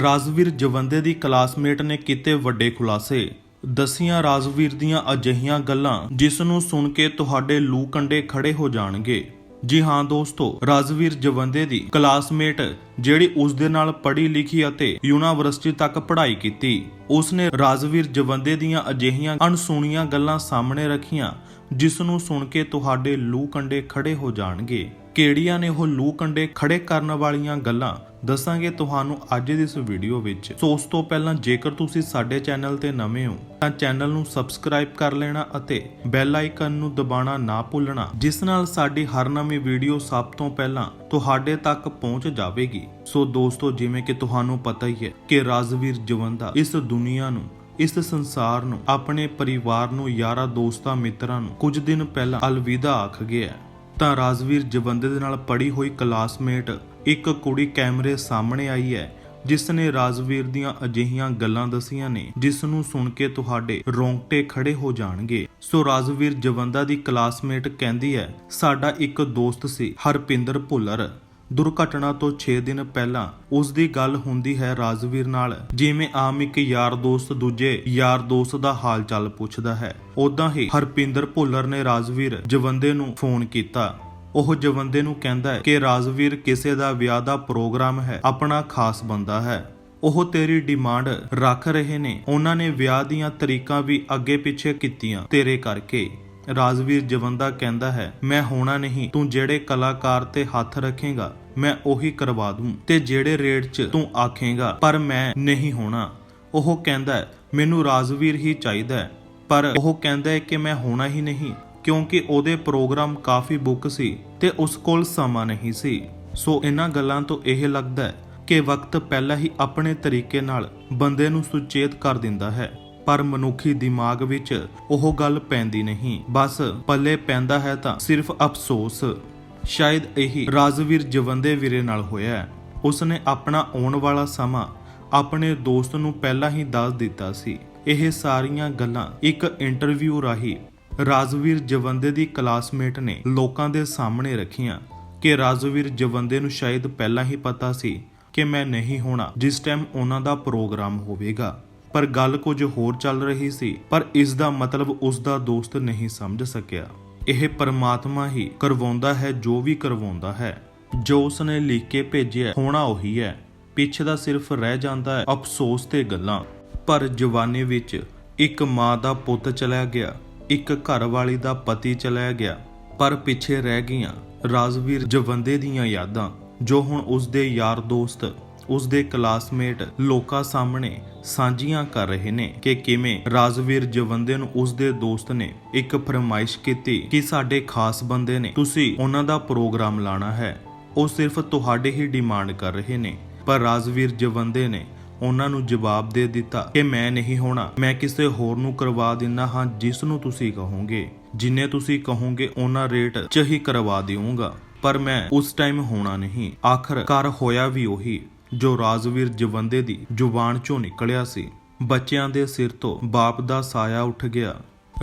ਰਾਜਵੀਰ ਜਵੰਦੇ ਦੀ classmate ਨੇ ਕੀਤੇ ਵੱਡੇ ਖੁਲਾਸੇ। ਦਸੀਆਂ ਰਾਜਵੀਰ ਦੀਆਂ ਅਜਿਹੀਆਂ ਗੱਲਾਂ ਜਿਸ ਨੂੰ ਸੁਣ ਕੇ ਤੁਹਾਡੇ ਲੂ ਕੰਡੇ ਖੜੇ ਹੋ ਜਾਣਗੇ। ਜੀ ਹਾਂ ਦੋਸਤੋ, ਰਾਜਵੀਰ ਜਵੰਦੇ ਦੀ ਕਲਾਸਮੇਟ ਜਿਹੜੀ ਉਸ ਦੇ ਨਾਲ ਪੜ੍ਹੀ ਲਿਖੀ ਅਤੇ ਯੂਨੀਵਰਸਿਟੀ ਤੱਕ ਪੜ੍ਹਾਈ ਕੀਤੀ ਉਸ ਨੇ ਰਾਜਵੀਰ ਜਵੰਦੇ ਦੀਆਂ ਅਜਿਹੀਆਂ ਅਣਸੁਣੀਆਂ ਗੱਲਾਂ ਸਾਹਮਣੇ ਰੱਖੀਆਂ, ਜਿਸ ਨੂੰ ਸੁਣ ਕੇ ਤੁਹਾਡੇ ਲੂ ਕੰਡੇ ਖੜੇ ਹੋ ਜਾਣਗੇ। ਕਿਹੜੀਆਂ ਨੇ ਉਹ ਲੂ ਕੰਡੇ ਖੜੇ ਕਰਨ ਵਾਲੀਆਂ ਗੱਲਾਂ ਦੱਸਾਂਗੇ ਤੁਹਾਨੂੰ ਅੱਜ ਦੀ ਇਸ ਵੀਡੀਓ ਵਿੱਚ। ਸੋ ਉਸ ਤੋਂ ਪਹਿਲਾਂ ਜੇਕਰ ਤੁਸੀਂ ਸਾਡੇ ਚੈਨਲ ਤੇ ਨਵੇਂ ਹੋ, ਤਾਂ ਚੈਨਲ ਨੂੰ ਸਬਸਕ੍ਰਾਈਬ ਕਰ ਲੈਣਾ ਅਤੇ ਬੈਲ ਆਈਕਨ ਨੂੰ ਦਬਾਉਣਾ ਨਾ ਭੁੱਲਣਾ, ਜਿਸ ਨਾਲ ਸਾਡੀ ਹਰ ਨਵੀਂ ਵੀਡੀਓ ਸਭ ਤੋਂ ਪਹਿਲਾਂ ਤੁਹਾਡੇ ਤੱਕ ਪਹੁੰਚ ਜਾਵੇਗੀ। ਸੋ ਦੋਸਤੋ, ਜਿਵੇਂ ਕਿ ਤੁਹਾਨੂੰ ਪਤਾ ਹੀ ਹੈ ਕਿ ਰਾਜਵੀਰ ਜਵੰਦਾ ਇਸ ਦੁਨੀਆ ਨੂੰ, ਇਸ ਸੰਸਾਰ ਨੂੰ, ਆਪਣੇ ਪਰਿਵਾਰ ਨੂੰ, ਯਾਰਾਂ ਦੋਸਤਾਂ ਮਿੱਤਰਾਂ ਨੂੰ ਕੁਝ ਦਿਨ ਪਹਿਲਾਂ ਅਲਵਿਦਾ ਆਖ ਗਿਆ। ਤਾਂ ਰਾਜਵੀਰ ਜਵੰਦੇ ਦੇ ਨਾਲ ਪੜ੍ਹੀ ਹੋਈ ਕਲਾਸਮੇਟ ਇੱਕ ਕੁੜੀ ਕੈਮਰੇ ਸਾਹਮਣੇ ਆਈ ਹੈ, ਜਿਸ ਨੇ ਰਾਜਵੀਰ ਦੀਆਂ ਅਜਿਹੀਆਂ ਗੱਲਾਂ ਦਸੀਆਂ ਨੇ, ਜਿਸ ਨੂੰ ਸੁਣ ਕੇ ਤੁਹਾਡੇ ਰੋਂਗਟੇ ਖੜੇ ਹੋ ਜਾਣਗੇ। ਸੋ ਰਾਜਵੀਰ ਜਵੰਦਾ ਦੀ ਕਲਾਸਮੇਟ ਕਹਿੰਦੀ ਹੈ, ਸਾਡਾ ਇੱਕ ਦੋਸਤ ਸੀ, ਹਰਪਿੰਦਰ ਭੁੱਲਰ। ਦੁਰਘਟਨਾ ਤੋਂ 6 ਦਿਨ ਪਹਿਲਾਂ ਉਸ ਦੀ ਗੱਲ ਹੁੰਦੀ ਹੈ ਰਾਜਵੀਰ ਨਾਲ, ਜਿਵੇਂ ਆਮ ਇੱਕ ਯਾਰ ਦੋਸਤ ਦੂਜੇ ਯਾਰ ਦੋਸਤ ਦਾ ਹਾਲ ਚਾਲ ਪੁੱਛਦਾ ਹੈ। ਉਦਾਂ ਹੀ ਹਰਪਿੰਦਰ ਭੁੱਲਰ ਨੇ ਰਾਜਵੀਰ ਜਵੰਦੇ ਨੂੰ ਫੋਨ ਕੀਤਾ। ਉਹ ਜਵੰਦੇ ਨੂੰ ਕਹਿੰਦਾ ਹੈ ਕਿ ਰਾਜਵੀਰ ਕਿਸੇ ਦਾ ਵਿਆਹ ਦਾ ਪ੍ਰੋਗਰਾਮ ਹੈ, ਆਪਣਾ ਖਾਸ ਬੰਦਾ ਹੈ। ਉਹ ਤੇਰੀ ਡਿਮਾਂਡ ਰੱਖ ਰਹੇ ਨੇ, ਉਹਨਾਂ ਨੇ ਵਿਆਹ ਦੀਆਂ ਤਰੀਕਾਂ ਵੀ ਅੱਗੇ ਪਿੱਛੇ ਕੀਤੀਆਂ ਤੇਰੇ ਕਰਕੇ। ਰਾਜਵੀਰ ਜਵੰਦਾ ਕਹਿੰਦਾ ਹੈ, ਮੈਂ ਹੋਣਾ ਨਹੀਂ, ਤੂੰ ਜਿਹੜੇ ਕਲਾਕਾਰ ਤੇ ਹੱਥ ਰੱਖੇਗਾ ਮੈਂ ਉਹੀ ਕਰਵਾ ਦੂੰ ਤੇ ਜਿਹੜੇ ਰੇਟ 'ਚ ਤੂੰ ਆਖੇਗਾ, ਪਰ ਮੈਂ ਨਹੀਂ ਹੋਣਾ। ਉਹ ਕਹਿੰਦਾ ਮੈਨੂੰ ਰਾਜਵੀਰ ਹੀ ਚਾਹੀਦਾ ਪਰ ਉਹ ਕਹਿੰਦਾ ਹੈ ਕਿ ਮੈਂ ਹੋਣਾ ਹੀ ਨਹੀਂ, ਕਿਉਂਕਿ ਉਹਦੇ ਪ੍ਰੋਗਰਾਮ ਕਾਫੀ ਬੁੱਕ ਸੀ ਤੇ ਉਸ ਕੋਲ ਸਮਾਂ ਨਹੀਂ ਸੀ। ਸੋ ਇਹਨਾਂ ਗੱਲਾਂ ਤੋਂ ਇਹ ਲੱਗਦਾ ਹੈ ਕਿ ਵਕਤ ਪਹਿਲਾਂ ਹੀ ਆਪਣੇ ਤਰੀਕੇ ਨਾਲ ਬੰਦੇ ਨੂੰ ਸੁਚੇਤ ਕਰ ਦਿੰਦਾ ਹੈ, ਪਰ ਮਨੁੱਖੀ ਦਿਮਾਗ ਵਿੱਚ ਉਹ ਗੱਲ ਪੈਂਦੀ ਨਹੀਂ। ਬਸ ਪੱਲੇ ਪੈਂਦਾ ਹੈ ਤਾਂ ਸਿਰਫ ਅਫਸੋਸ। ਸ਼ਾਇਦ ਇਹੀ ਰਾਜਵੀਰ ਜਵੰਦੇ ਵੀਰੇ ਨਾਲ ਹੋਇਆ ਹੈ। ਉਸਨੇ ਆਪਣਾ ਆਉਣ ਵਾਲਾ ਸਮਾਂ ਆਪਣੇ ਦੋਸਤ ਨੂੰ ਪਹਿਲਾਂ ਹੀ ਦੱਸ ਦਿੱਤਾ ਸੀ। ਇਹ ਸਾਰੀਆਂ ਗੱਲਾਂ ਇੱਕ ਇੰਟਰਵਿਊ ਰਾਹੀਂ ਰਾਜਵੀਰ ਜਵੰਦੇ ਦੀ ਕਲਾਸਮੇਟ ਨੇ ਲੋਕਾਂ ਦੇ ਸਾਹਮਣੇ ਰੱਖੀਆਂ ਕਿ ਰਾਜਵੀਰ ਜਵੰਦੇ ਨੂੰ ਸ਼ਾਇਦ ਪਹਿਲਾਂ ਹੀ ਪਤਾ ਸੀ ਕਿ ਮੈਂ ਨਹੀਂ ਹੋਣਾ, ਜਿਸ ਟਾਈਮ ਉਹਨਾਂ ਦਾ ਪ੍ਰੋਗਰਾਮ ਹੋਵੇਗਾ। ਪਰ ਗੱਲ ਕੁਝ ਹੋਰ ਚੱਲ ਰਹੀ ਸੀ, ਪਰ ਇਸ ਦਾ ਮਤਲਬ ਉਸ ਦਾ ਦੋਸਤ ਨਹੀਂ ਸਮਝ ਸਕਿਆ। ਇਹ ਪਰਮਾਤਮਾ ਹੀ ਕਰਵਾਉਂਦਾ ਹੈ, ਜੋ ਵੀ ਕਰਵਾਉਂਦਾ ਹੈ। ਜੋ ਉਸਨੇ ਲਿਖ ਕੇ ਭੇਜਿਆ, ਹੋਣਾ ਉਹੀ ਹੈ। ਪਿੱਛੇ ਦਾ ਸਿਰਫ ਰਹਿ ਜਾਂਦਾ ਹੈ ਅਫਸੋਸ ਤੇ ਗੱਲਾਂ। ਪਰ ਜਵਾਨੀ ਵਿੱਚ ਇੱਕ ਮਾਂ ਦਾ ਪੁੱਤ ਚਲਾ ਗਿਆ, ਇੱਕ ਘਰ ਵਾਲੀ ਦਾ ਪਤੀ ਚਲਾ ਗਿਆ। ਪਰ ਪਿੱਛੇ ਰਹਿ ਗਈਆਂ ਰਾਜਵੀਰ ਜਵੰਦੇ ਦੀਆਂ ਯਾਦਾਂ, ਜੋ ਹੁਣ ਉਸ ਦੇ ਯਾਰ ਦੋਸਤ ਉਸ ਦੇ ਕਲਾਸਮੇਟ ਲੋਕਾਂ ਸਾਹਮਣੇ ਸਾਂਝੀਆਂ ਕਰ ਰਹੇ ਨੇ ਕਿ ਕਿਵੇਂ ਰਾਜਵੀਰ ਜਵੰਦੇ ਨੂੰ ਉਸ ਦੇ ਦੋਸਤ ਨੇ ਇੱਕ ਫਰਮਾਇਸ਼ ਕੀਤੀ ਕਿ ਸਾਡੇ ਖਾਸ ਬੰਦੇ ਨੇ, ਤੁਸੀਂ ਉਹਨਾਂ ਦਾ ਪ੍ਰੋਗਰਾਮ ਲਾਣਾ ਹੈ। ਉਹ ਸਿਰਫ ਤੁਹਾਡੇ ਹੀ ਡਿਮਾਂਡ ਕਰ ਰਹੇ ਨੇ। ਪਰ ਰਾਜਵੀਰ ਜਵੰਦੇ ਨੇ ਉਹਨਾਂ ਨੂੰ ਜਵਾਬ ਦੇ ਦਿੱਤਾ ਕਿ ਮੈਂ ਨਹੀਂ ਹੋਣਾ, ਮੈਂ ਕਿਸੇ ਹੋਰ ਨੂੰ ਕਰਵਾ ਦਿੰਦਾ ਹਾਂ ਜਿਸ ਨੂੰ ਤੁਸੀਂ ਕਹੋਗੇ। ਜਿੰਨੇ ਤੁਸੀਂ ਕਹੋਗੇ, ਉਹਨਾਂ ਰੇਟ 'ਚ ਹੀ ਕਰਵਾ ਦੇਵਾਂਗਾ ਪਰ ਮੈਂ ਉਸ ਟਾਈਮ ਹੋਣਾ ਨਹੀਂ। ਆਖਰ ਆਖਰਕਾਰ ਹੋਇਆ ਵੀ ਉਹੀ। ਜੋ ਰਾਜਵੀਰ ਜਵੰਦੇ ਦੀ ਜ਼ੁਬਾਨ ਚੋਂ ਨਿਕਲਿਆ ਸੀ। ਬੱਚਿਆਂ ਦੇ ਸਿਰ ਤੋਂ ਬਾਪ ਦਾ ਸਾਇਆ ਉੱਠ ਗਿਆ।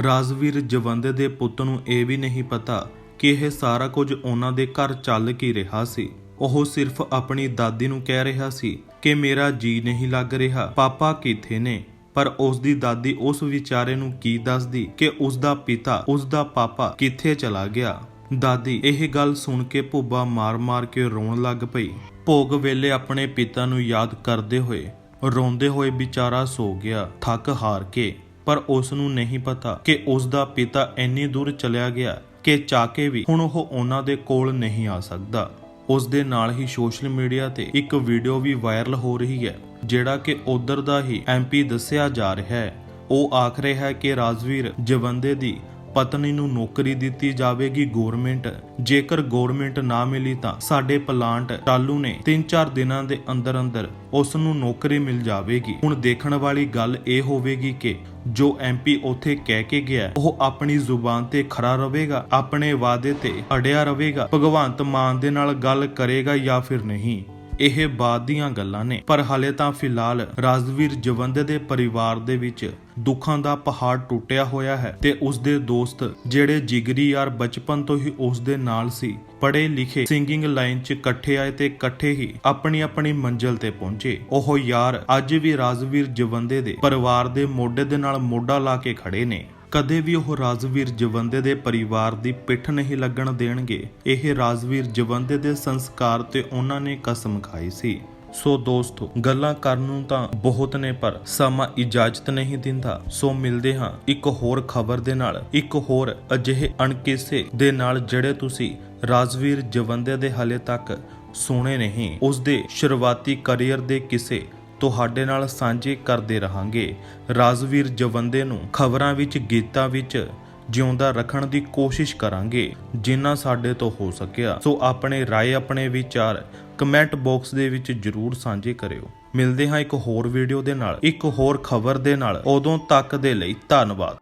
ਰਾਜਵੀਰ ਜਵੰਦੇ ਦੇ ਪੁੱਤ ਨੂੰ ਇਹ ਵੀ ਨਹੀਂ ਪਤਾ ਕਿ ਇਹ ਸਾਰਾ ਕੁਝ ਉਹਨਾਂ ਦੇ ਘਰ ਚੱਲ ਕੀ ਰਿਹਾ ਸੀ। ਉਹ ਸਿਰਫ ਆਪਣੀ ਦਾਦੀ ਨੂੰ ਕਹਿ ਰਿਹਾ ਸੀ ਕਿ ਮੇਰਾ ਜੀ ਨਹੀਂ ਲੱਗ ਰਿਹਾ, ਪਾਪਾ ਕਿੱਥੇ ਨੇ? ਪਰ ਉਸ ਦੀ ਦਾਦੀ ਉਸ ਵਿਚਾਰੇ ਨੂੰ ਕੀ ਦੱਸਦੀ ਕਿ ਉਸ ਦਾ ਪਿਤਾ, ਉਸ ਦਾ ਪਾਪਾ ਕਿੱਥੇ ਚਲਾ ਗਿਆ? ਦਾਦੀ, ਇਹ ਗੱਲ ਸੁਣ ਕੇ ਭੁੱਬਾ ਮਾਰ-ਮਾਰ ਕੇ ਰੋਣ ਲੱਗ ਪਈ। ਭੋਗ ਵੇਲੇ ਆਪਣੇ ਪਿਤਾ ਨੂੰ ਯਾਦ ਕਰਦੇ ਹੋਏ, ਰੋਂਦੇ ਹੋਏ ਵਿਚਾਰਾ ਸੋ ਗਿਆ, ਥੱਕ ਹਾਰ ਕੇ। ਪਰ ਉਸ ਨੂੰ ਨਹੀਂ ਪਤਾ ਕਿ ਉਸ ਦਾ ਪਿਤਾ ਇੰਨੀ ਦੂਰ ਚਲਿਆ ਗਿਆ ਕਿ ਚਾਕੇ ਵੀ ਹੁਣ ਉਹ ਉਹਨਾਂ ਦੇ ਕੋਲ ਨਹੀਂ ਆ ਸਕਦਾ। ਉਸ ਦੇ ਨਾਲ ਹੀ ਸੋਸ਼ਲ ਮੀਡੀਆ ਤੇ ਇੱਕ ਵੀਡੀਓ ਵੀ ਵਾਇਰਲ ਹੋ ਰਹੀ ਹੈ, ਜਿਹੜਾ ਕਿ ਉਧਰ ਦਾ ਹੀ ਐਮਪੀ ਦੱਸਿਆ ਜਾ ਰਿਹਾ ਹੈ। ਉਹ ਆਖ ਰਿਹਾ ਹੈ ਕਿ ਰਾਜਵੀਰ ਜਵੰਦੇ ਦੀ ਪਤਨੀ ਨੂੰ ਨੌਕਰੀ ਦਿੱਤੀ ਜਾਵੇਗੀ ਗਵਰਨਮੈਂਟ ਜੇਕਰ ਗਵਰਨਮੈਂਟ ਨਾ ਮਿਲੀ ਤਾਂ ਸਾਡੇ ਪਲਾਂਟ ਚਾਲੂ ਨੇ। 3-4 ਦਿਨਾਂ ਦੇ ਅੰਦਰ ਅੰਦਰ ਉਸ ਨੂੰ ਨੌਕਰੀ ਮਿਲ ਜਾਵੇਗੀ। ਹੁਣ ਦੇਖਣ ਵਾਲੀ ਗੱਲ ਇਹ ਹੋਵੇਗੀ ਕਿ ਜੋ ਐਮਪੀ ਉੱਥੇ ਕਹਿ ਕੇ ਗਿਆ, ਉਹ ਆਪਣੀ ਜ਼ੁਬਾਨ ਤੇ ਖਰਾ ਰਹੇਗਾ, ਆਪਣੇ ਵਾਅਦੇ ਤੇ ਅੜਿਆ ਰਹੇਗਾ। ਭਗਵੰਤ ਮਾਨ ਦੇ ਨਾਲ ਗੱਲ ਕਰੇਗਾ ਜਾਂ ਫਿਰ ਨਹੀਂ। ਇਹ ਬਾਅਦ ਦੀਆਂ ਗੱਲਾਂ ਨੇ। ਪਰ ਹਾਲੇ ਤਾਂ ਫਿਲਹਾਲ ਰਾਜਵੀਰ ਜਵੰਦੇ ਦੇ ਪਰਿਵਾਰ ਦੇ ਵਿੱਚ ਦੁੱਖਾਂ ਦਾ ਪਹਾੜ ਟੁੱਟਿਆ ਹੋਇਆ ਹੈ ਤੇ ਉਸ ਦੇ ਦੋਸਤ ਜਿਹੜੇ ਜਿਗਰੀ ਯਾਰ ਬਚਪਨ ਤੋਂ ਹੀ ਉਸ ਦੇ ਨਾਲ ਸੀ, ਪੜ੍ਹੇ ਲਿਖੇ ਸਿੰਗਿੰਗ ਲਾਈਨ 'ਚ ਇਕੱਠੇ ਆਏ ਤੇ ਇਕੱਠੇ ਹੀ ਆਪਣੀ ਆਪਣੀ ਮੰਜ਼ਿਲ ਤੇ ਪਹੁੰਚੇ। ਉਹ ਯਾਰ ਅੱਜ ਵੀ ਰਾਜਵੀਰ ਜਵੰਦੇ ਦੇ ਪਰਿਵਾਰ ਦੇ ਮੋਢੇ ਦੇ ਨਾਲ ਮੋਢਾ ਲਾ ਕੇ ਖੜੇ ਨੇ। ਕਦੇ ਵੀ ਉਹ ਰਾਜਵੀਰ ਜਵੰਦੇ ਦੇ ਪਰਿਵਾਰ ਦੀ ਪਿੱਠ ਨਹੀਂ ਲੱਗਣ ਦੇਣਗੇ। ਇਹ ਰਾਜਵੀਰ ਜਵੰਦੇ ਦੇ ਸੰਸਕਾਰ ਤੇ ਉਹਨਾਂ ਨੇ ਕਸਮ ਖਾਈ ਸੀ। ਸੋ ਦੋਸਤੋ, ਗੱਲਾਂ ਕਰਨ ਨੂੰ ਤਾਂ ਬਹੁਤ ਨੇ, ਪਰ ਸਮਾਂ ਇਜਾਜ਼ਤ ਨਹੀਂ ਦਿੰਦਾ। ਸੋ ਮਿਲਦੇ ਹਾਂ ਇੱਕ ਹੋਰ ਖਬਰ ਦੇ ਨਾਲ। ਇੱਕ ਹੋਰ ਅਜਿਹੇ ਅਣਕਿਸੇ ਦੇ ਨਾਲ ਜਿਹੜੇ ਤੁਸੀਂ ਰਾਜਵੀਰ ਜਵੰਦੇ ਦੇ ਹਲੇ ਤੱਕ ਸੁਣੇ ਨਹੀਂ। ਉਸ ਦੇ ਸ਼ੁਰੂਆਤੀ ਕੈਰੀਅਰ ਦੇ ਕਿਸੇ ਤੁਹਾਡੇ ਨਾਲ ਸਾਂਝੇ ਕਰਦੇ ਰਹਾਂਗੇ। ਰਾਜਵੀਰ ਜਵੰਦੇ ਨੂੰ ਖਬਰਾਂ ਵਿੱਚ, ਗੀਤਾਂ ਵਿੱਚ ਜਿਉਂਦਾ ਰੱਖਣ ਦੀ ਕੋਸ਼ਿਸ਼ ਕਰਾਂਗੇ, ਜਿੰਨਾ ਸਾਡੇ ਤੋਂ ਹੋ ਸਕਿਆ। ਸੋ ਆਪਣੇ ਰਾਏ, ਆਪਣੇ ਵਿਚਾਰ ਕਮੈਂਟ ਬਾਕਸ ਦੇ ਵਿੱਚ ਜਰੂਰ ਸਾਂਝੇ ਕਰਿਓ। ਮਿਲਦੇ ਹਾਂ ਇੱਕ ਹੋਰ ਵੀਡੀਓ ਦੇ ਨਾਲ, ਇੱਕ ਹੋਰ ਖਬਰ ਦੇ ਨਾਲ। ਉਦੋਂ ਤੱਕ ਦੇ ਲਈ ਧੰਨਵਾਦ।